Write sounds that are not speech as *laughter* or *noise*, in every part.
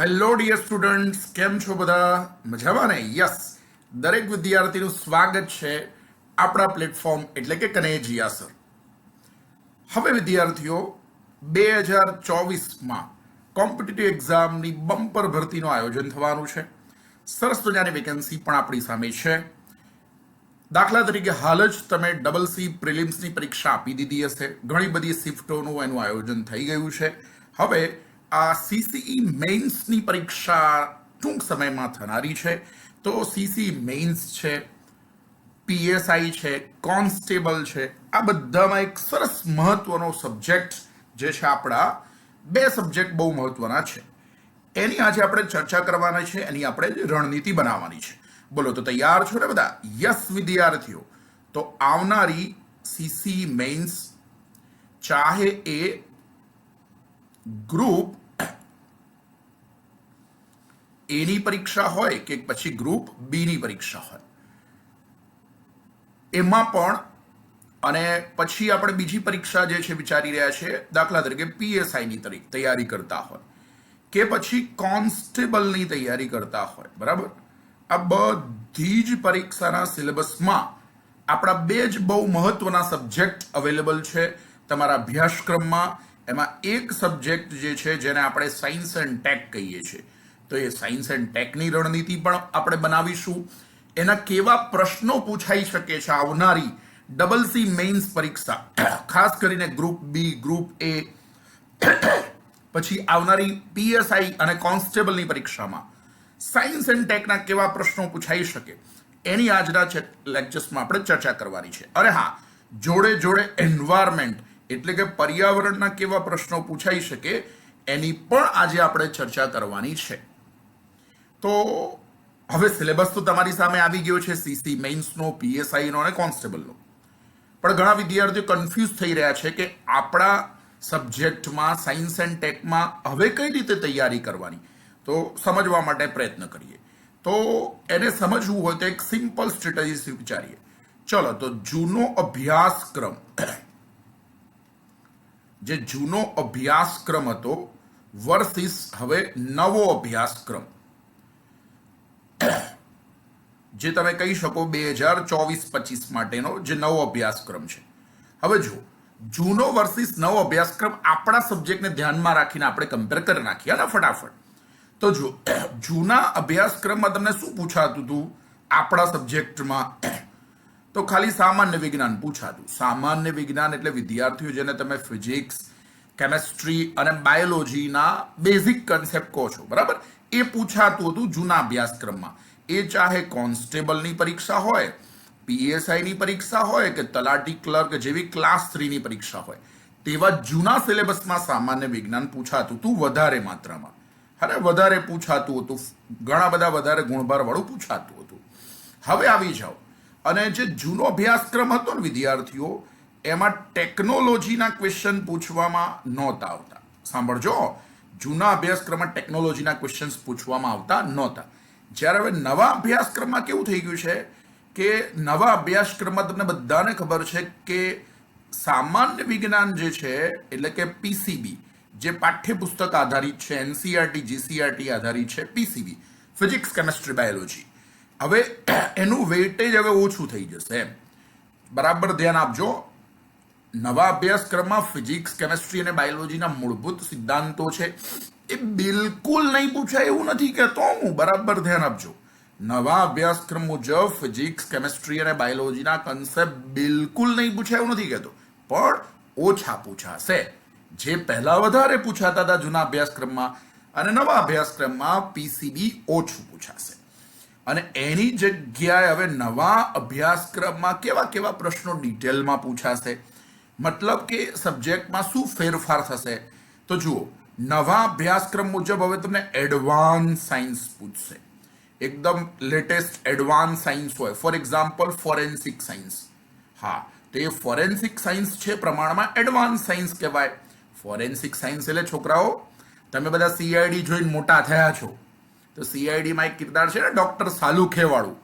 Hello dear students કેમ છો બધા? મજામાં ને? યસ દરેક વિદ્યાર્થીનું સ્વાગત છે આપણા પ્લેટફોર્મ એટલે કે કનેજિયા સર હવે વિદ્યાર્થીઓ, બે હજાર ચોવીસમાં કોમ્પિટિટિવ એક્ઝામની બમ્પર ભરતીનું આયોજન થવાનું છે. સરસ મજાની વેકેન્સી પણ આપણી સામે છે. દાખલા તરીકે હાલ જ તમે ડબલ સી પ્રિલિમ્સની પરીક્ષા આપી દીધી હશે. ઘણી બધી શિફ્ટોનું એનું આયોજન થઈ ગયું છે. હવે આ સીસીઈ મેઇન્સની પરીક્ષા ટૂંક સમયમાં થનારી છે. તો સીસી મેઇન્સ છે પીએસઆઈ છે કોન્સ્ટેબલ છે, આ બધામાં એક સરસ મહત્વનો સબ્જેક્ટ જે છે આપણા બે સબ્જેક્ટ બહુ મહત્વના છે. એની આજે આપણે ચર્ચા કરવાના છે, એની આપણે રણનીતિ બનાવવાની છે. બોલો, તો તૈયાર છો ને બધા? યસ વિદ્યાર્થીઓ. તો આવનારી સીસી મેઇન્સ ચાહે એ ગ્રુપ એની પરીક્ષા હોય કે પછી ગ્રુપ બીની પરીક્ષા હોય. એમાં પણ અને પછી આપણે બીજી પરીક્ષા જે છે વિચારી રહ્યા છે, દાખલા તરીકે પીએસઆઈની તરીકે તૈયારી કરતા હોય કે પછી કોન્સ્ટેબલની તૈયારી કરતા હોય, બરાબર? આ બધી જ પરીક્ષાના સિલેબસમાં આપણા બે જ બહુ મહત્વના સબ્જેક્ટ અવેલેબલ છે તમારા અભ્યાસક્રમમાં એમાં એક સબ્જેક્ટ જે છે જેને આપણે સાયન્સ એન્ડ ટેક કહીએ છીએ. તો એ સાયન્સ એન્ડ ટેકની રણનીતિ પણ આપણે બનાવીશું. એના કેવા પ્રશ્નો પૂછાઈ શકે છે આવનારી ડબલ સી મેઇન્સ પરીક્ષા? ખાસ કરીને ગ્રુપ બી ગ્રુપ એ પછી આવનારી પીએસઆઈ અને કોન્સ્ટેબલની પરીક્ષામાં. સાયન્સ એન્ડ ટેકના કેવા પ્રશ્નો પૂછાઈ શકે? એની આજના લેક્ચર્સમાં આપણે ચર્ચા કરવાની છે. અરે હા, જોડે જોડે એન્વાયરમેન્ટ એટલે કે પર્યાવરણના કેવા પ્રશ્નો પૂછાઈ શકે, એની પણ આજે આપણે ચર્ચા કરવાની છે. તો હવે સિલેબસ તો તમારી સામે આવી ગયો છે સીસી મેઇન્સનો પીએસઆઈનો અને કોન્સ્ટેબલનો પણ ઘણા વિદ્યાર્થીઓ કન્ફ્યુઝ થઈ રહ્યા છે કે આપણા સબ્જેક્ટમાં સાયન્સ એન્ડ ટેકમાં હવે કઈ રીતે તૈયારી કરવાની? તો સમજવા માટે પ્રયત્ન કરીએ. તો એને સમજવું હોય તો એક સિમ્પલ સ્ટ્રેટેજી વિચારીએ. ચલો, તો જૂનો અભ્યાસક્રમ જે જૂનો અભ્યાસક્રમ હતો, વર્સિસ હવે નવો અભ્યાસક્રમ. જે તમે કહી શકો બે હજાર ચોવીસ પચીસ માટેનો જે નવો અભ્યાસક્રમ છે. હવે જુઓ, જૂનો વર્સિસ નવો અભ્યાસક્રમ આપણા સબ્જેક્ટને ધ્યાનમાં રાખીને આપણે કમ્પેર કરી નાખીએ ને, ફટાફટ. તો જો જૂના અભ્યાસક્રમમાં તમને શું પૂછાતું હતું? આપણા સબ્જેક્ટમાં તો ખાલી સામાન્ય વિજ્ઞાન પૂછાતું. સામાન્ય વિજ્ઞાન એટલે વિદ્યાર્થીઓ જેને તમે ફિઝિક્સ કેમેસ્ટ્રી અને બાયોલોજીના બેઝિક કન્સેપ્ટ કહો છો, બરાબર? એ પૂછાતું હતું જૂના અભ્યાસક્રમમાં. એ ચાહે કોન્સ્ટેબલની પરીક્ષા હોય પીએસઆઈની પરીક્ષા હોય કે તલાટી ક્લર્ક જેવી ક્લાસ થ્રીની પરીક્ષા હોય, તેવા જૂના સિલેબસમાં સામાન્ય વિજ્ઞાન પૂછાતું હતું વધારે માત્રામાં. અને વધારે પૂછાતું હતું, ઘણા બધા વધારે ગુણભારવાળું પૂછાતું હતું. હવે આવી જાઓ. અને જે જૂનો અભ્યાસક્રમ હતો ને વિદ્યાર્થીઓ, એમાં ટેકનોલોજીના ક્વેશ્ચન પૂછવામાં નહોતા આવતા. સાંભળજો, જૂના અભ્યાસક્રમમાં ટેકનોલોજીના ક્વેશ્ચન્સ પૂછવામાં આવતા નહોતા. જ્યારે હવે નવા અભ્યાસક્રમમાં કેવું થઈ ગયું છે કે નવા અભ્યાસક્રમમાં તમને બધાને ખબર છે કે સામાન્ય વિજ્ઞાન જે છે, એટલે કે પીસીબી જે પાઠ્યપુસ્તક આધારિત છે એનસીઆરટી જીસીઆરટી આધારિત છે પીસીબી ફિઝિક્સ કેમેસ્ટ્રી બાયોલોજી હવે *clears throat* એનું વેઇટેજ હવે ઓછું થઈ જશે એમ. બરાબર, ધ્યાન આપજો. નવા અભ્યાસક્રમમાં ફિઝિક્સ કેમેસ્ટ્રી અને બાયોલોજીના મૂળભૂત સિદ્ધાંતો છે. એ બિલકુલ નહીં પૂછાય એવું નથી કહેતો હું. બરાબર, ધ્યાન આપજો. નવા અભ્યાસક્રમ મુજબ ફિઝિક્સ કેમેસ્ટ્રી અને બાયોલોજીના કન્સેપ્ટ બિલકુલ નહીં પૂછાય એવું નથી કહેતો. પણ ઓછા પૂછાશે. જે પહેલા વધારે પૂછાતા હતા જૂના અભ્યાસક્રમમાં અને નવા અભ્યાસક્રમમાં પીસીબી ઓછું પૂછાશે. અને એની જગ્યાએ હવે નવા અભ્યાસક્રમમાં કેવા કેવા પ્રશ્નો ડિટેલમાં પૂછાશે? મતલબ કે સબ્જેક્ટમાં શું ફેરફાર થશે? તો જુઓ, નવા અભ્યાસક્રમ મુજબ હવે તમને એડવાન્સ સાયન્સ પૂછશે. એકદમ લેટેસ્ટ એડવાન્સ સાયન્સ હોય. For example, forensic science. હા, તો એ ફોરેન્સિક સાયન્સ છે પ્રમાણમાં એડવાન્સ સાયન્સ કહેવાય. ફોરેન્સિક સાયન્સ એટલે, છોકરાઓ, તમે બધા સીઆઈડી જોઈને મોટા થયા છો. તો સીઆઈડીમાં એક કિરદાર છે ને, ડોક્ટર સાલુખેવાળું.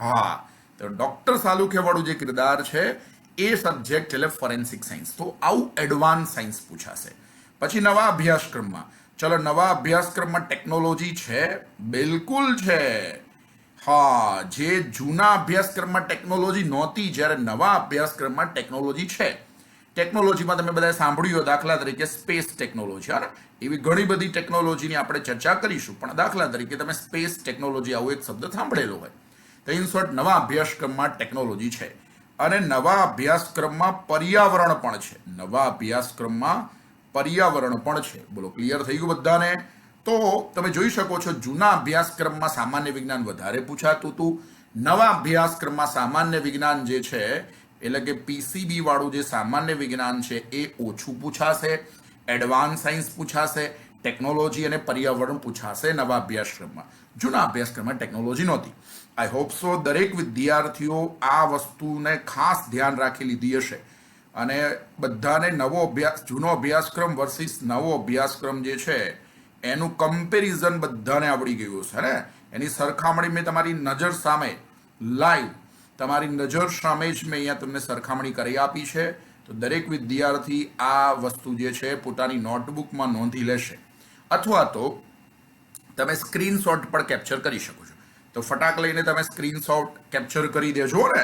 હા, તો ડોક્ટર સાલુખેવાળું જે કિરદાર છે, એ સબ્જેક્ટ એટલે ફોરેન્સિક સાયન્સ. તો આવું એડવાન્સ સાયન્સ પૂછાશે. પછી નવા અભ્યાસક્રમમાં. ચલો, નવા અભ્યાસક્રમમાં ટેકનોલોજી છે? બિલકુલ છે. હા, જે જૂના અભ્યાસક્રમમાં ટેકનોલોજી નહોતી, જ્યારે નવા અભ્યાસક્રમમાં ટેકનોલોજી છે. ટેકનોલોજીમાં તમે બધાએ સાંભળ્યું દાખલા તરીકે સ્પેસ ટેકનોલોજી, હા એવી ઘણી બધી ટેકનોલોજીની આપણે ચર્ચા કરીશું, પણ દાખલા તરીકે તમે સ્પેસ ટેકનોલોજી આવો એક શબ્દ સાંભળેલો હોય, તો ઇન શોર્ટ નવા અભ્યાસક્રમમાં ટેકનોલોજી છે. અને નવા અભ્યાસક્રમમાં પર્યાવરણ પણ છે. નવા અભ્યાસક્રમમાં પર્યાવરણ પણ છે. બોલો ક્લિયર થઈ ગયું બધાને? તો તમે જોઈ શકો છો, જૂના અભ્યાસક્રમમાં સામાન્ય વિજ્ઞાન વધારે પૂછાતું હતું. નવા અભ્યાસક્રમમાં સામાન્ય વિજ્ઞાન જે છે એટલે કે પીસીબી વાળું જે સામાન્ય વિજ્ઞાન છે, એ ઓછું પૂછાશે એડવાન્સ સાયન્સ પૂછાશે ટેકનોલોજી અને પર્યાવરણ પૂછાશે નવા અભ્યાસક્રમમાં. જૂના અભ્યાસક્રમમાં ટેકનોલોજી નહોતી. આઈ હોપ સો દરેક વિદ્યાર્થીઓ આ વસ્તુને ખાસ ધ્યાન રાખી લીધી હશે. અને બધાને નવો અભ્યાસ, જૂનો અભ્યાસક્રમ વર્સિસ નવો અભ્યાસક્રમ જે છે, એનું કમ્પેરિઝન બધાને આવડી ગયું છે ને? એની સરખામણી મેં તમારી નજર સામે લાઈવ તમારી નજર સામે જ મેં અહીંયા તમને સરખામણી કરી આપી છે. તો દરેક વિદ્યાર્થી આ વસ્તુ જે છે પોતાની નોટબુકમાં નોંધી લેશે. અથવા તો તમે સ્ક્રીનશોટ પણ કેપ્ચર કરી શકો છો. તો ફટાક લઈને તમે સ્ક્રીનશોટ કેપ્ચર કરી દેજો ને.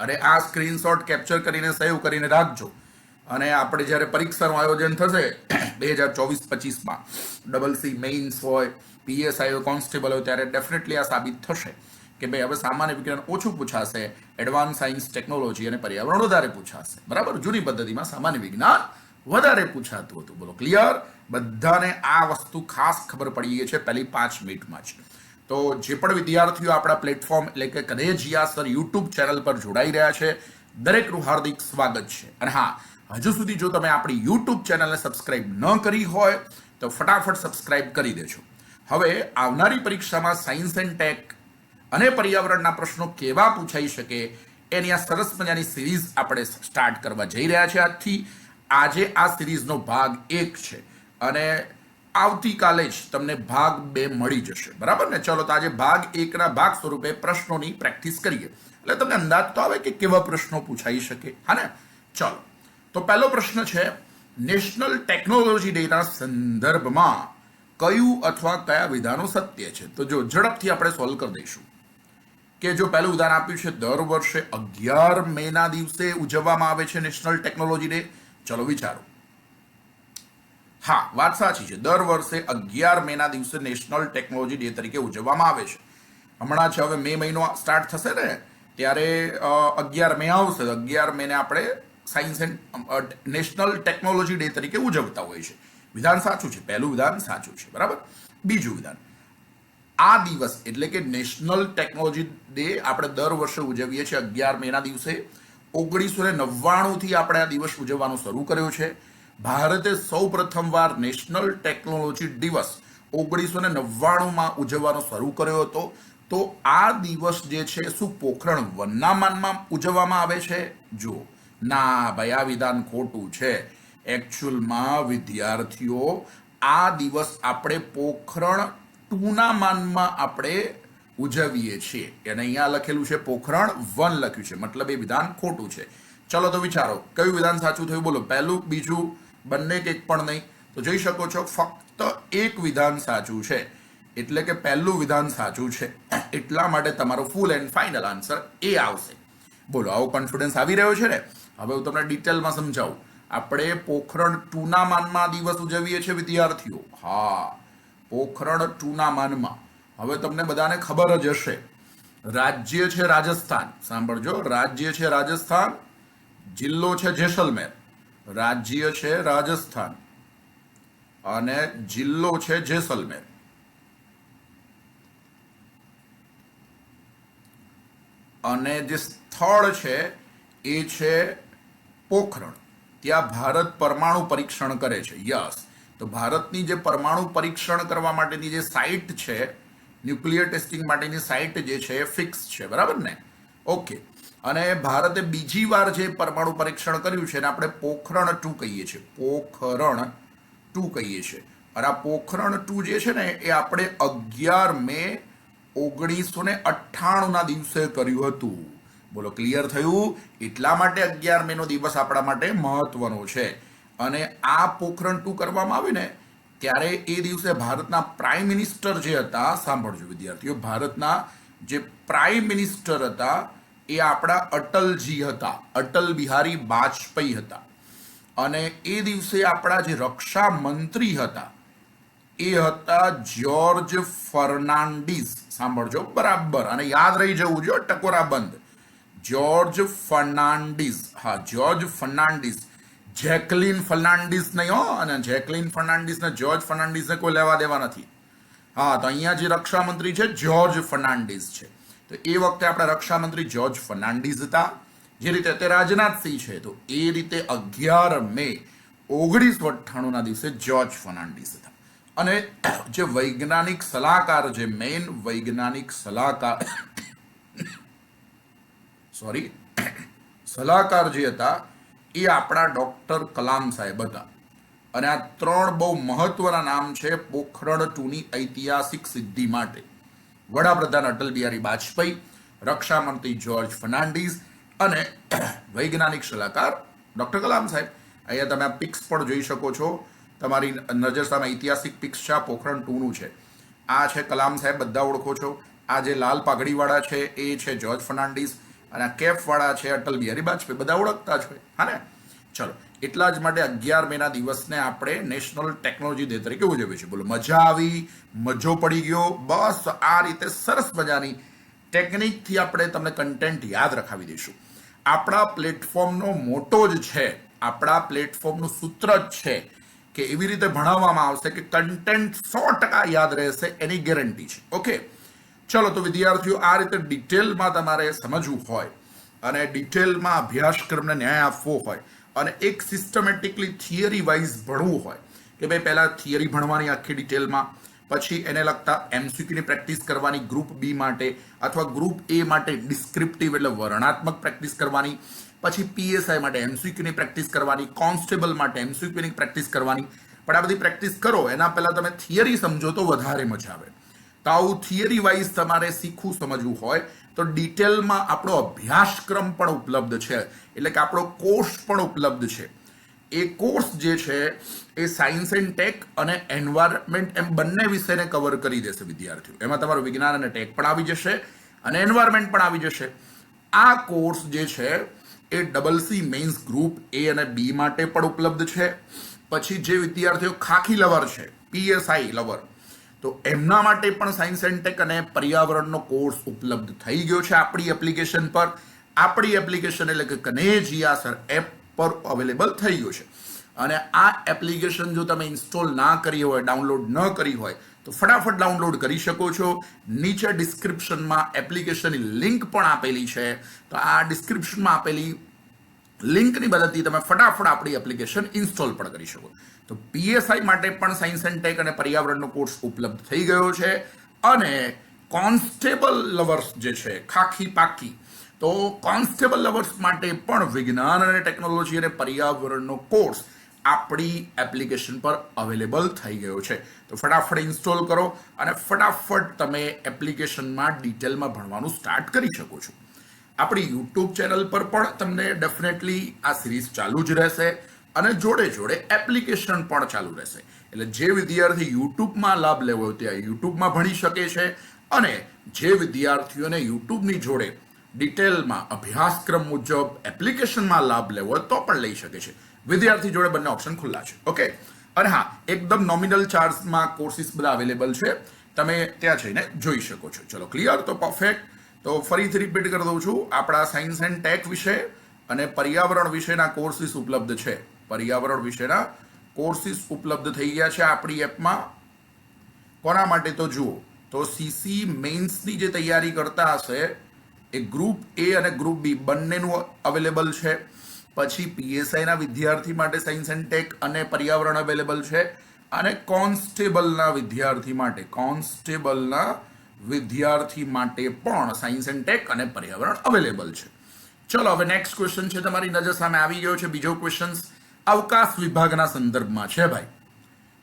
અને આ સ્ક્રીનશોટ કેપ્ચર કરીને સેવ કરીને રાખજો. અને આપણે જ્યારે પરીક્ષાનું આયોજન થશે, બે હજાર ચોવીસ પચીસમાં, ડબલ સી મેઇન્સ હોય પીએસઆઈ હોય, કોન્સ્ટેબલ હોય, ત્યારે ડેફિનેટલી આ સાબિત થશે. કે ભાઈ હવે સામાન્ય વિજ્ઞાન ઓછું પૂછાશે એડવાન્સ સાયન્સ ટેકનોલોજી અને પર્યાવરણ વધારે પૂછાશે. બરાબર? જૂની પદ્ધતિમાં સામાન્ય વિજ્ઞાન વધારે પૂછાતું હતું. બોલો ક્લિયર બધાને આ વસ્તુ ખાસ ખબર પડી ગઈ છે પહેલી પાંચ મિનિટમાં જ. તો જે પણ વિદ્યાર્થીઓ આપણા પ્લેટફોર્મ એટલે કે કનેજિયા સર યુટ્યુબ ચેનલ પર જોડાઈ રહ્યા છે દરેકનું હાર્દિક સ્વાગત છે. અને હા, હજુ સુધી જો તમે આપણી યુટ્યુબ ચેનલને સબસ્ક્રાઇબ ન કરી હોય, તો ફટાફટ સબસ્ક્રાઇબ કરી દેજો. હવે આવનારી પરીક્ષામાં સાયન્સ એન્ડ ટેક અને પર્યાવરણના પ્રશ્નો કેવા પૂછાઈ શકે, એની આ સરસ મજાની સિરીઝ આપણે સ્ટાર્ટ કરવા જઈ રહ્યા છે આજથી. આજે આ સિરીઝનો ભાગ એક છે અને આવતીકાલે જ તમને ભાગ બે મળી જશે. બરાબર ને? ચલો તો આજે ભાગ એકના ભાગ સ્વરૂપે પ્રશ્નોની પ્રેક્ટિસ કરીએ. એટલે તમને અંદાજ તો આવે કે કેવા પ્રશ્નો પૂછાઈ શકે. હા ને? ચલો. તો પહેલો પ્રશ્ન છે, નેશનલ ટેકનોલોજી ડેના સંદર્ભમાં કયું અથવા કયા વિધાનો સત્ય છે? તો જો ઝડપથી આપણે સોલ્વ કરી દઈશું. કે જો પહેલું ઉદાહરણ આપ્યું છે, દર વર્ષે અગિયાર મે ના દિવસે ઉજવવામાં આવે છે નેશનલ ટેકનોલોજી ડે. ચલો વિચારો. હા, વાત સાચી છે. દર વર્ષે અગિયાર મે ના દિવસે નેશનલ ટેકનોલોજી ડે તરીકે ઉજવવામાં આવે છે. હમણાં છે હવે મે મહિનો સ્ટાર્ટ થશે ને, ત્યારે અગિયાર મે આવશે. અગિયાર મે ને આપણે science and national technology day તરીકે ઉજવતા હોય છે વિધાન સાચું છે. પહેલું વિધાન સાચું છે. બરાબર? બીજું વિધાન. આ દિવસ, એટલે કે નેશનલ ટેકનોલોજી ડે આપણે દર વર્ષે ઉજવીએ છીએ અગિયાર મેના દિવસે. ઓગણીસો ને નવ્વાણુંથી આપણે આ દિવસ ઉજવવાનો શરૂ કર્યો છે. ભારતે સૌ પ્રથમવાર નેશનલ ટેકનોલોજી દિવસ ઓગણીસો ને નવ્વાણુંમાં ઉજવવાનો શરૂ કર્યો હતો. તો આ દિવસ જે છે, શું પોખરણ વનના માનમાં ઉજવવામાં આવે છે? જો. ના આ વિધાન ખોટું છે. એકચ્યુઅલમાં વિદ્યાર્થીઓ, આ દિવસ આપણે પોખરણ ટુના માનમાં આપણે ઉજવીએ છીએ. અને અહીંયા લખેલું છે, પોખરણ વન લખ્યું છે. મતલબ એ વિધાન ખોટું છે. ચલો તો વિચારો, કયું વિધાન સાચું થયું? બોલો, પહેલું, બીજું, બંને કે એક પણ નહીં. તો જોઈ શકો છો, ફક્ત એક વિધાન સાચું છે. એટલે કે પહેલું વિધાન સાચું છે. એટલા માટે તમારો ફૂલ એન્ડ ફાઇનલ આન્સર એ આવશે. બોલો, આવો કોન્ફિડન્સ આવી રહ્યો છે ને? હવે હું તમને ડિટેલમાં સમજાવું. આપણે પોખરણ ટુના માનમાં દિવસ ઉજવીએ છીએ, વિદ્યાર્થીઓ. હા. પોખરણ ટુના માનમાં હવે તમને બધાને ખબર જ હશે. રાજ્ય છે રાજસ્થાન. સાંભળજો. રાજ્ય છે રાજસ્થાન, જિલ્લો છે જેસલમેર. રાજ્ય છે રાજસ્થાન. અને જિલ્લો છે જેસલમેર. અને જે સ્થળ છે, એ છે પોખરણ. ત્યાં ભારત પરમાણુ પરીક્ષણ કરે છે. યસ. તો ભારતની જે પરમાણુ પરીક્ષણ કરવા માટેની જે સાઇટ છે ન્યુક્લિયર ટેસ્ટિંગ માટેની સાઇટ જે છે એ ફિક્સ છે, બરાબર ને? ઓકે અને ભારતે બીજી વાર જે પરમાણુ પરીક્ષણ કર્યું છે એને આપણે પોખરણ ટુ કહીએ છીએ. પોખરણ ટુ કહીએ છીએ. અને આ પોખરણ ટુ જે છે ને એ આપણે અગિયાર મે ઓગણીસો ને અઠ્ઠાણુંના દિવસે કર્યું હતું. બોલો ક્લિયર થયું? એટલા માટે અગિયાર મેનો દિવસ આપણા માટે મહત્વનો છે. અને આ પોખરણ ટુ કરવામાં આવે ને ત્યારે એ દિવસે ભારતના પ્રાઇમ મિનિસ્ટર જે હતા, સાંભળજો વિદ્યાર્થીઓ, ભારતના જે પ્રાઇમ મિનિસ્ટર હતા, એ આપણા અટલજી હતા, અટલ બિહારી વાજપેયી હતા. અને એ દિવસે આપણા જે રક્ષા મંત્રી હતા, એ હતા જ્યોર્જ ફર્નાન્ડિસ સાંભળજો, બરાબર, અને યાદ રહી જવું જોઈએ, ટકોરા બંધ. જ્યોર્જ ફર્નાન્ડિસ હા, જ્યોર્જ ફર્નાન્ડીસ જેકલિન ફર્નાન્ડિસ નહીં હો, અને જેકલિન ફર્નાન્ડિસને, જ્યોર્જ ફર્નાન્ડીસને કોઈ લેવા દેવા નથી. હા, તો અહીંયા જે રક્ષામંત્રી છે, જ્યોર્જ ફર્નાન્ડિસ છે. તો એ વખતે આપણા રક્ષામંત્રી જ્યોર્જ ફર્નાન્ડિસ હતા. જે રીતે અત્યારે રાજનાથસિંહ છે, તો એ રીતે અગિયાર મે ઓગણીસો અઠ્ઠાણુંના દિવસે જ્યોર્જ ફર્નાન્ડિસ હતા. અને જે વૈજ્ઞાનિક સલાહકાર, જે મેઇન વૈજ્ઞાનિક સલાહકાર *coughs* સોરી *coughs* સલાહકાર જે હતા એ આપણા ડૉક્ટર કલામ સાહેબ હતા. અને આ ત્રણ બહુ મહત્વના નામ છે પોખરણ ટુની ઐતિહાસિક સિદ્ધિ માટે. વડાપ્રધાન અટલ બિહારી વાજપેયી, રક્ષામંત્રી જ્યોર્જ ફર્નાન્ડીઝ અને વૈજ્ઞાનિક સલાહકાર ડૉક્ટર કલામ સાહેબ. અહીંયા તમે આ પિક્સ પણ જોઈ શકો છો. તમારી નજર સામે ઐતિહાસિક પિક્સ છે પોખરણ ટુનું છે. આ છે કલામ સાહેબ, બધા ઓળખો છો. આ જે લાલ પાઘડીવાળા છે, એ છે જ્યોર્જ ફર્નાન્ડીસ અને આ કેફવાળા છે, અટલ બિહારી વાજપેયી બધા ઓળખતા જ હોય. હા ને? ચલો, એટલા જ માટે અગિયાર મેના દિવસને આપણે નેશનલ ટેકનોલોજી ડે તરીકે ઉજવીએ છીએ. બોલો, મજા આવી, મજો પડી ગયો. બસ, આ રીતે સરસ મજાની ટેકનિકથી આપણે તમને કન્ટેન્ટ યાદ રખાવી દઈશું. આપણા પ્લેટફોર્મનો મોટો જ છે, આપણા પ્લેટફોર્મનું સૂત્ર જ છે કે એવી રીતે ભણાવવામાં આવશે કે કન્ટેન્ટ સો ટકા યાદ રહેશે એની ગેરંટી છે. ઓકે? ચલો તો વિદ્યાર્થીઓ, આ રીતે ડિટેલમાં તમારે સમજવું હોય અને ડિટેલમાં અભ્યાસક્રમને ન્યાય આપવો હોય અને એક સિસ્ટમેટિકલી થિયરી વાઇઝ ભણવું હોય કે ભાઈ પહેલાં થિયરી ભણવાની આખી ડિટેલમાં, પછી એને લગતા એમસીક્યુની પ્રેક્ટિસ કરવાની ગ્રુપ બી માટે અથવા ગ્રુપ એ માટે ડિસ્ક્રિપ્ટિવ એટલે વર્ણાત્મક પ્રેક્ટિસ કરવાની, પછી પીએસઆઈ માટે એમસીક્યુની પ્રેક્ટિસ કરવાની કોન્સ્ટેબલ માટે એમસીક્યુની પ્રેક્ટિસ કરવાની. પણ આ બધી પ્રેક્ટિસ કરો, એના પહેલાં તમે થિયરી સમજો તો વધારે મજા આવે. તો આવું થિયરી વાઇઝ તમારે શીખવું સમજવું હોય, તો ડિટેલમાં આપણો અભ્યાસક્રમ પણ ઉપલબ્ધ છે. એટલે કે આપણો કોર્સ પણ ઉપલબ્ધ છે. એ કોર્સ જે છે, એ સાયન્સ એન્ડ ટેક અને એન્વાયરમેન્ટ એમ બંને વિષયને કવર કરી દેશે વિદ્યાર્થીઓ. એમાં તમારું વિજ્ઞાન અને ટેક પણ આવી જશે અને એન્વાયરમેન્ટ પણ આવી જશે. આ કોર્સ જે છે, એ double C mains group A અને બી માટે પણ ઉપલબ્ધ છે. પછી જે વિદ્યાર્થીઓ ખાખી લવર છે પીએસઆઈ લવર તો એમના માટે પણ સાયન્સ એન્ડ ટેક અને પર્યાવરણનો કોર્સ ઉપલબ્ધ થઈ ગયો છે આપણી એપ્લિકેશન પર. આપણી એપ્લિકેશન એટલે કે કનેજિયા સર એપ પર અવેલેબલ થઈ ગયું છે. અને આ એપ્લિકેશન જો તમે ઇન્સ્ટોલ ના કરી હોય, ડાઉનલોડ ન કરી હોય, તો ફટાફટ ડાઉનલોડ કરી શકો છો. નીચે ડિસ્ક્રિપ્શનમાં એપ્લિકેશનની લિંક પણ આપેલી છે. તો આ ડિસ્ક્રિપ્શનમાં આપેલી લિંકની મદદથી તમે ફટાફટ આપણી એપ્લિકેશન ઇન્સ્ટોલ પણ કરી શકો. તો પીએસઆઈ માટે પણ સાયન્સ એન્ડ ટેક અને પર્યાવરણનો કોર્સ ઉપલબ્ધ થઈ ગયો છે. અને કોન્સ્ટેબલ લવર્સ જે છે, ખાખી પાકી તો કોન્સ્ટેબલ લવર્સ માટે પણ વિજ્ઞાન અને ટેકનોલોજી અને પર્યાવરણનો કોર્સ આપણી એપ્લિકેશન પર અવેલેબલ થઈ ગયો છે. તો ફટાફટ ઇન્સ્ટોલ કરો અને ફટાફટ તમે એપ્લિકેશનમાં ડિટેલમાં ભણવાનું સ્ટાર્ટ કરી શકો છો. આપણી યુટ્યુબ ચેનલ પર પણ તમને ડેફિનેટલી આ સિરીઝ ચાલુ જ રહેશે અને જોડે જોડે એપ્લિકેશન પણ ચાલુ રહેશે. એટલે જે વિદ્યાર્થી યુટ્યુબમાં લાભ લેવો હોય તે યુટ્યુબમાં ભણી શકે છે અને જે વિદ્યાર્થીઓને યુટ્યુબની જોડે ડિટેલમાં અભ્યાસક્રમ મુજબ એપ્લિકેશનમાં લાભ લેવો તો પણ લઈ શકે છે. વિદ્યાર્થી જોડે બંને ઓપ્શન ખુલ્લા છે. ઓકે અને હા, એકદમ નોમિનલ ચાર્જમાં કોર્સિસ બધા અવેલેબલ છે. તમે ત્યાં જઈને જોઈ શકો છો. ચલો ક્લિયર તો પરફેક્ટ તો ફરીથી રિપીટ કરી દઉં છું. આપણા સાયન્સ એન્ડ ટેક વિશે અને પર્યાવરણ વિશેના કોર્સિસ ઉપલબ્ધ છે. પર્યાવરણ વિશેના કોર્સિસ ઉપલબ્ધ થઈ ગયા છે આપણી એપમાં કોના માટે તો જુઓ. તો સીસી મેઇન્સની જે તૈયારી કરતા હશે, એ ગ્રુપ એ અને ગ્રુપ બી બંનેનું અવેલેબલ છે. પછી પીએસઆઈના વિદ્યાર્થી માટે સાયન્સ એન્ડ ટેક અને પર્યાવરણ અવેલેબલ છે. અને કોન્સ્ટેબલના વિદ્યાર્થી માટે કોન્સ્ટેબલના વિદ્યાર્થી માટે પણ સાયન્સ એન્ડ ટેક અને પર્યાવરણ અવેલેબલ છે. ચલો, હવે નેક્સ્ટ ક્વેશ્ચન છે તમારી નજર સામે આવી ગયો છે. બીજો ક્વેશ્ચન અવકાશ વિભાગના સંદર્ભમાં છે ભાઈ.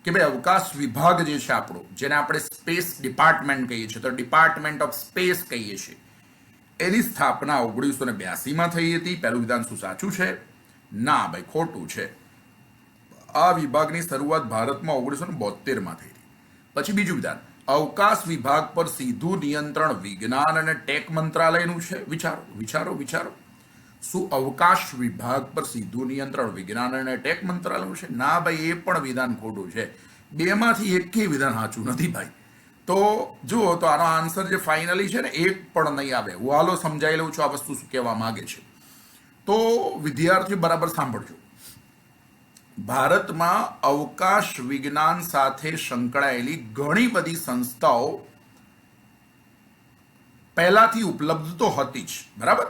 કે ભાઈ, અવકાશ વિભાગ જે છે આપણો, જેને આપણે સ્પેસ ડિપાર્ટમેન્ટ કહીએ છીએ, તો ડિપાર્ટમેન્ટ ઓફ સ્પેસ કહીએ છીએ. એની સ્થાપના ઓગણીસો ને બ્યાસીમાં થઈ હતી. પહેલું વિધાન શું સાચું છે? ના ભાઈ, ખોટું છે. આ વિભાગની શરૂઆત ભારતમાં ઓગણીસો ને બોતેરમાં થઈ. હતી પછી બીજું વિધાન. અવકાશ વિભાગ પર સીધું નિયંત્રણ વિજ્ઞાન અને ટેક મંત્રાલયનું છે? વિચારો વિચારો વિચારો. શું અવકાશ વિભાગ પર સીધું નિયંત્રણ વિજ્ઞાન અને ટેક મંત્રાલયનું છે? ના ભાઈ, એ પણ વિધાન ખોટું છે. બેમાંથી એકેય વિધાન સાચું નથી ભાઈ. તો જુઓ, તો આનો આન્સર જે ફાઇનલી છે ને એક પણ નહીં આવે. હું હાલો સમજાઈ લઉં છું આ વસ્તુ શું કહેવા માગે છે. તો વિદ્યાર્થીઓ બરાબર સાંભળજો. ભારતમાં અવકાશ વિજ્ઞાન સાથે સંકળાયેલી ઘણી બધી સંસ્થાઓ પહેલાથી ઉપલબ્ધ તો હતી જ, બરાબર?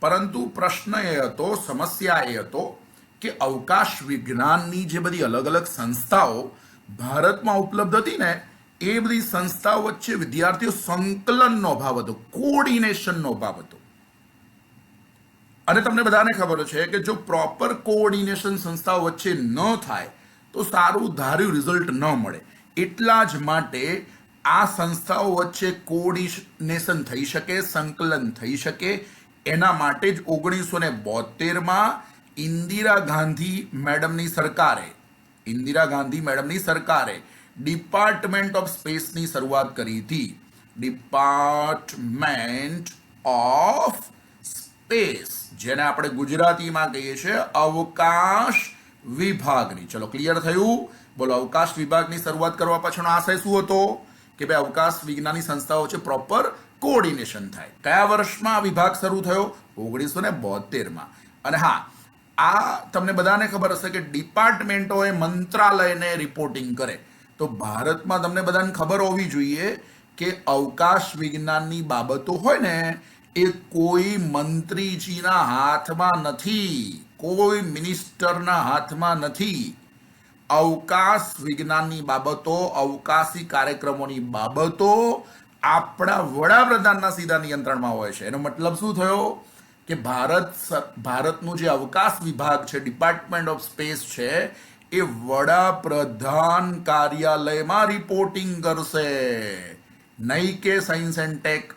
પરંતુ પ્રશ્ન એ હતો, સમસ્યા એ હતો કે અવકાશ વિજ્ઞાનની જે બધી અલગ અલગ સંસ્થાઓ ભારતમાં ઉપલબ્ધ હતી ને, એ બધી સંસ્થાઓ વચ્ચે વિદ્યાર્થીઓ સંકલનનો અભાવ હતો, કોઓર્ડિનેશનનો અભાવ હતો. અને તમને બધાને ખબર છે કે જો પ્રોપર કોઓર્ડિનેશન સંસ્થાઓ વચ્ચે ન થાય, તો સારું ધાર્યું રિઝલ્ટ ન મળે. એટલા જ માટે આ સંસ્થાઓ વચ્ચે કોઓર્ડિનેશન થઈ શકે, સંકલન થઈ શકે. એના માટે જ ઓગણીસો ને બોતેરમાં ઇન્દિરા ગાંધી મેડમની સરકારે, ઇન્દિરા ગાંધી મેડમની સરકારે ડિપાર્ટમેન્ટ ઓફ સ્પેસની શરૂઆત કરી હતી. ડિપાર્ટમેન્ટ ઓફ સ્પેસ જેને આપણે ગુજરાતીમાં કહીએ છીએ અવકાશ વિભાગની. ચલો ક્લિયર થયું? બોલો, અવકાશ વિભાગની શરૂઆત કરવા પાછળનો આશય શું હતો? કે ભાઈ, અવકાશ વિજ્ઞાનની સંસ્થાઓ છે પ્રોપર કોઓર્ડિનેશન થાય. કયા વર્ષમાં આ વિભાગ શરૂ થયો? ઓગણીસો ને બોતેરમાં અને હા, આ તમને બધાને ખબર હશે કે ડિપાર્ટમેન્ટોએ મંત્રાલયને રિપોર્ટિંગ કરે. તો ભારતમાં તમને બધાને ખબર હોવી જોઈએ કે અવકાશ વિજ્ઞાનની બાબતો હોય ને એ કોઈ મંત્રીજીના હાથમાં નથી, કોઈ મિનિસ્ટરના હાથમાં નથી. અવકાશ વિજ્ઞાનની બાબતો, અવકાશી કાર્યક્રમોની બાબતો આપણા વડાપ્રધાનના સીધા નિયંત્રણમાં હોય છે. એનો મતલબ શું થયો? કે ભારત ભારતનું જે અવકાશ વિભાગ છે ડિપાર્ટમેન્ટ ઓફ સ્પેસ છે, એ વડાપ્રધાન કાર્યાલયમાં રિપોર્ટિંગ કરશે. નહીં કે સાયન્સ એન્ડ ટેક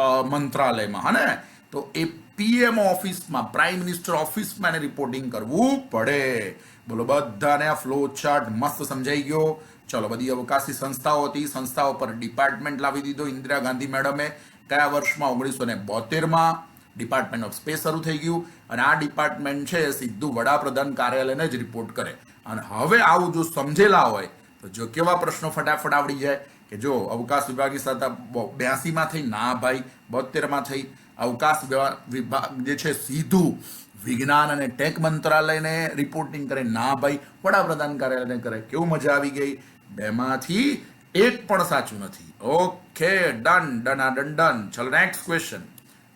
મંત્રાલયમાં, હને? તો એ પીએમ ઓફિસમાં પ્રાઇમ મિનિસ્ટર ઓફિસમાં એને રિપોર્ટિંગ કરવું પડે. બોલો, બધાને આ ફ્લો ચાર્ટ મસ્ત સમજાઈ ગયો. ચલો, બધી અવકાશી સંસ્થાઓ હતી. સંસ્થાઓ પર ડિપાર્ટમેન્ટ લાવી દીધો ઇન્દિરા ગાંધી મેડમે. કયા વર્ષમાં? ઓગણીસો ને બોતેરમાં. ડિપાર્ટમેન્ટ ઓફ સ્પેસ શરૂ થઈ ગયું. અને આ ડિપાર્ટમેન્ટ છે સીધું વડાપ્રધાન કાર્યાલયને જ રિપોર્ટ કરે. અને હવે આવું જો સમજેલા હોય, તો જો કેવા પ્રશ્નો ફટાફટ આવડી જાય? કે જો અવકાશ વિભાગની સત્તા બ્યાસીમાં થઈ, ના ભાઈ બોતેરમાં થઈ, અવકાશ વિભા- વિભાગ જે છે સીધું વિજ્ઞાન અને ટેક મંત્રાલયને રિપોર્ટિંગ કરે, ના ભાઈ, વડાપ્રધાન કાર્યાલયને કરે. કેવું મજા આવી ગઈ? બેમાંથી એક પણ સાચું નથી. ઓકે, ડન ડન, આ ડન ડન. ચલો next question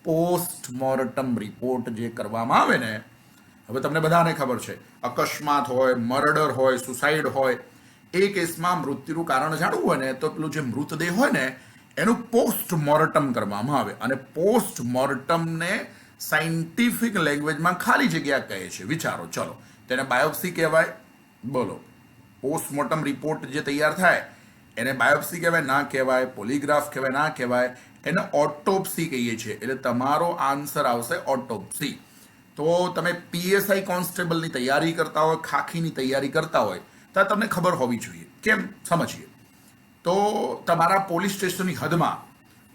post mortem report જે કરવામાં આવે ને, હવે તમને બધાને ખબર છે. અકસ્માત હોય મર્ડર હોય સુસાઇડ હોય એ કેસમાં મૃત્યુનું કારણ જાણવું હોય ને, તો પેલું જે મૃતદેહ હોય ને, એનું પોસ્ટ મોર્ટમ કરવામાં આવે. અને પોસ્ટ મોર્ટમને સાયન્ટિફિક લેંગ્વેજમાં ખાલી જગ્યા કહે છે. વિચારો, ચલો. તેને બાયોપ્સી કહેવાય. બોલો. પોસ્ટમોર્ટમ રિપોર્ટ જે તૈયાર થાય, એને બાયોપ્સી કહેવાય, ના કહેવાય. પોલીગ્રાફ કહેવાય, ના કહેવાય. એને ઓટોપ્સી કહીએ છીએ. એટલે તમારો આન્સર આવશે ઓટોપ્સી તો તમે પીએસઆઈ કોન્સ્ટેબલની તૈયારી કરતા હોય, ખાખીની તૈયારી કરતા હોય તો તમને ખબર હોવી જોઈએ. કેમ? સમજીએ. તો તમારા પોલીસ સ્ટેશનની હદમાં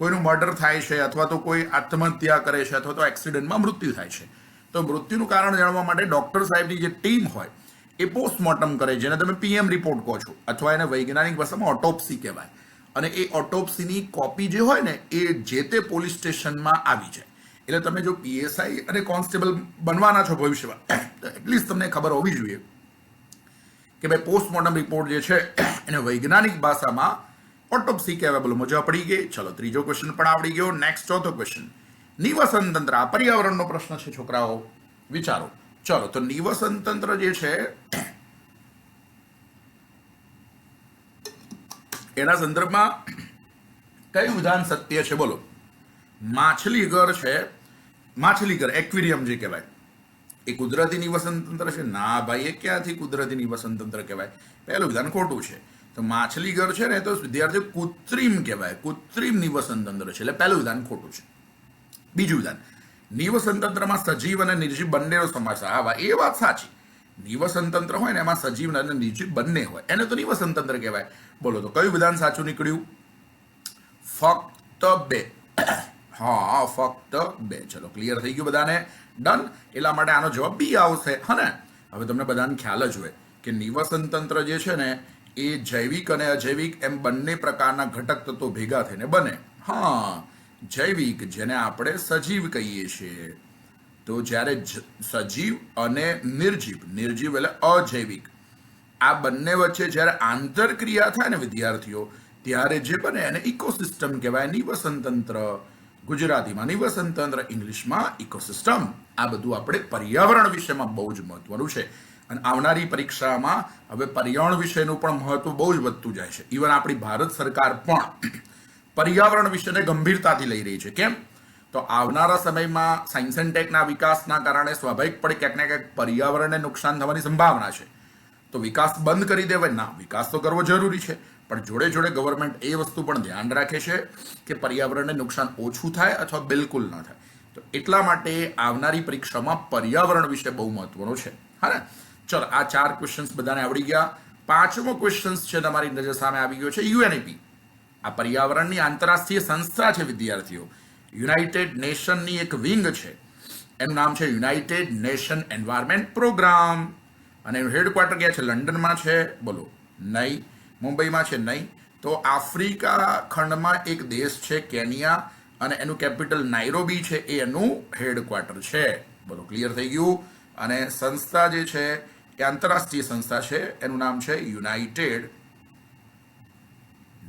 કોઈનું મર્ડર થાય છે અથવા તો કોઈ આત્મહત્યા કરે છે અથવા તો એક્સિડન્ટમાં મૃત્યુ થાય છે. તો મૃત્યુનું કારણ જાણવા માટે ડૉક્ટર સાહેબની જે ટીમ હોય એ પોસ્ટમોર્ટમ કરે જેને તમે પીએમ રિપોર્ટ કહો છો અથવા એને વૈજ્ઞાનિક ભાષામાં ઓટોપ્સી કહેવાય. અને એ ઓટોપ્સીની કોપી જે હોય ને એ જે તે પોલીસ સ્ટેશનમાં આવી જાય. એટલે તમે જો પીએસઆઈ અને કોન્સ્ટેબલ બનવાના છો ભવિષ્યમાં, તો એટલીસ્ટ તમને ખબર હોવી જોઈએ કે ભાઈ પોસ્ટમોર્ટમ રિપોર્ટ જે છે, એને વૈજ્ઞાનિક ભાષામાં ઓટોપ્સી કહેવાય, બોલો, મજા પડી ગઈ. ચલો, ત્રીજો ક્વેશ્ચન પણ આવડી ગયો. નેક્સ્ટ ચોથો ક્વેશ્ચન નિવસન તંત્ર, આ પર્યાવરણનો પ્રશ્ન છે, છોકરાઓ. વિચારો. ચલો, તો નિવસન તંત્ર જે છે, એના સંદર્ભમાં કયું વિધાન સત્ય છે, બોલો. માછલી ઘર છે માછલી ઘર એક્વેરિયમ જે કહેવાય. એ કુદરતી નિવસન તંત્ર છે? ના ભાઈ, એ ક્યાંથી કુદરતી નિવસન તંત્ર કહેવાય? પહેલું વિધાન ખોટું છે. તો માછલી છે ને તો વિદ્યાર્થી કૃત્રિમ કહેવાય. કૃત્રિમ નિવસન તંત્ર છે. એટલે પહેલું વિધાન ખોટું છે. બીજું વિધાન નિવસન સજીવ અને નિર્જીવ બંનેનો થાય. હા વા એ વાત સાચી. નિવસન તંત્ર હોય ને, એમાં સજીવ અને નિર્જીવ બંને હોય. એને તો નિવસન તંત્ર કહેવાય. બોલો તો, કયું વિધાન સાચું નીકળ્યું? ફક્ત બે. *coughs* હા, ફક્ત બે. ચલો ક્લિયર થઈ ગયું બધાને? ડન એટલા માટે આનો જવાબ બી આવશે. હને? હવે તમને બધાને ખ્યાલ જ હોય કે નિવસન તંત્ર જે છે ને, એ જૈવિક અને અજૈવિક એમ બંને પ્રકારના ઘટક તત્વો ભેગા થઈને બને. હા, જૈવિક જેને આપણે સજીવ કહીએ છીએ. તો જ્યારે સજીવ અને નિર્જીવ નિર્જીવ એટલે અજૈવિક, આ બંને વચ્ચે જ્યારે આંતરક્રિયા થાય ને વિદ્યાર્થીઓ, ત્યારે જે બને એને ઇકોસિસ્ટમ કહેવાય, નિવસન તંત્ર. ગુજરાતીમાં નિવસન તંત્ર ઇંગ્લિશમાં ઇકોસિસ્ટમ આ બધું આપણે પર્યાવરણ વિષયમાં બહુ જ મહત્વનું છે. અને આવનારી પરીક્ષામાં હવે પર્યાવરણ વિષયનું પણ મહત્વ બહુ જ વધતું જાય છે. ઇવન આપણી ભારત સરકાર પણ *clears throat* પર્યાવરણ વિષયને ગંભીરતાથી લઈ રહી છે. કેમ? તો આવનારા સમયમાં સાયન્સ એન્ડ ટેકના વિકાસના કારણે સ્વાભાવિકપણે ક્યાંક ને ક્યાંક પર્યાવરણને નુકસાન થવાની સંભાવના છે. તો વિકાસ બંધ કરી દેવાય. ના, વિકાસ તો કરવો જરૂરી છે. પણ જોડે જોડે ગવર્મેન્ટ એ વસ્તુ પણ ધ્યાન રાખે છે કે પર્યાવરણને નુકસાન ઓછું થાય અથવા બિલકુલ ન થાય. તો એટલા માટે આવનારી પરીક્ષામાં પર્યાવરણ વિશે બહુ મહત્વનું છે. હા ને? ચલો, આ ચાર ક્વેશ્ચન્સ બધાને આવડી ગયા. પાંચમો ક્વેશ્ચન્સ છે તમારી નજર સામે આવી ગયો છે યુએનઈપી આ પર્યાવરણની આંતરરાષ્ટ્રીય સંસ્થા છે, વિદ્યાર્થીઓ. યુનાઇટેડ નેશનની એક વિંગ છે. એનું નામ છે યુનાઇટેડ નેશન એન્વાયરમેન્ટ પ્રોગ્રામ અને એનું હેડક્વાર્ટર ક્યાં છે? લંડનમાં છે. બોલો, નહીં. મુંબઈમાં છે નહીં. તો આફ્રિકા ખંડમાં એક દેશ છે કેનિયા અને એનું કેપિટલ નાઇરોબી છે એ એનું હેડક્વાર્ટર છે. બોલો, ક્લિયર થઈ ગયું? અને સંસ્થા જે છે એ આંતરરાષ્ટ્રીય સંસ્થા છે. એનું નામ છે યુનાઇટેડ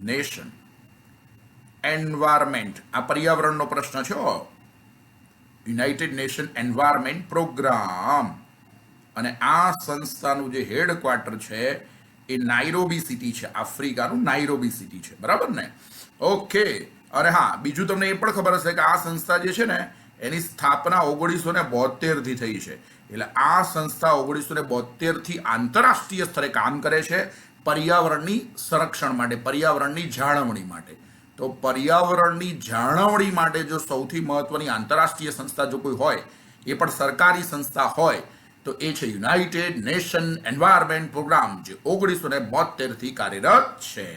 નેશન. એન્વાયરમેન્ટ. આ પર્યાવરણનો પ્રશ્ન છે યુનાઇટેડ નેશન એન્વાયરમેન્ટ પ્રોગ્રામ. અને આ સંસ્થાનું જે હેડક્વાર્ટર છે એ નાઇરોબી સિટી છે, આફ્રિકાનું નાઇરોબી સિટી છે, બરાબર ને? ઓકે અને હા, બીજું તમને એ પણ ખબર હશે કે આ સંસ્થા જે છે ને, એની સ્થાપના ઓગણીસો ને બોતેરથી થઈ છે. એટલે આ સંસ્થા ઓગણીસો ને બોતેરથી આંતરરાષ્ટ્રીય સ્તરે કામ કરે છે પર્યાવરણની સંરક્ષણ માટે, પર્યાવરણની જાળવણી માટે. તો પર્યાવરણની જાળવણી માટે જો સૌથી મહત્વની આંતરરાષ્ટ્રીય સંસ્થા જો કોઈ હોય, એ પણ સરકારી સંસ્થા હોય તો એ છે યુનાઇટેડ નેશન એન્વાયરમેન્ટ પ્રોગ્રામ જે ઓગણીસો ને બોતેરથી કાર્યરત છે.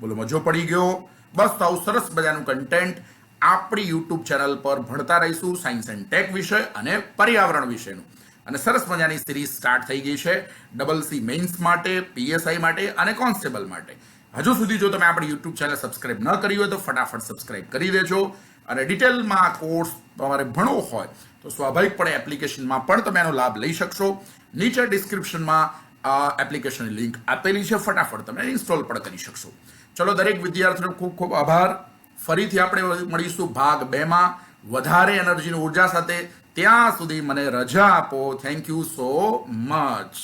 બોલો, મજો પડી ગયો? બસ આવું સરસ મજાનું કન્ટેન્ટ આપણી યુટ્યુબ ચેનલ પર ભણતા રહીશું સાયન્સ એન્ડ ટેક વિષય અને પર્યાવરણ વિષયનું અને સરસ મજાની સિરીઝ સ્ટાર્ટ થઈ ગઈ છે ડબલ સી મેઇન્સ માટે પીએસઆઈ માટે અને કોન્સ્ટેબલ માટે. હજુ સુધી જો તમે આપણી યુટ્યુબ ચેનલ સબસ્ક્રાઇબ ન કરી હોય તો ફટાફટ સબસ્ક્રાઇબ કરી દેજો. અને ડિટેલમાં આ કોર્સ તમારે ભણવો હોય તો સ્વાભાવિકપણે એપ્લિકેશનમાં પણ તમે એનો લાભ લઈ શકશો. નીચે ડિસ્ક્રિપ્શનમાં આ એપ્લિકેશનની લિંક આપેલી છે. ફટાફટ તમે ઇન્સ્ટોલ પણ કરી શકશો. ચલો, દરેક વિદ્યાર્થીનો ખૂબ ખૂબ આભાર. ફરીથી આપણે મળીશું ભાગ બેમાં. વધારે એનર્જીની ઊર્જા સાથે. ત્યાં સુધી મને રજા આપો. Thank you so much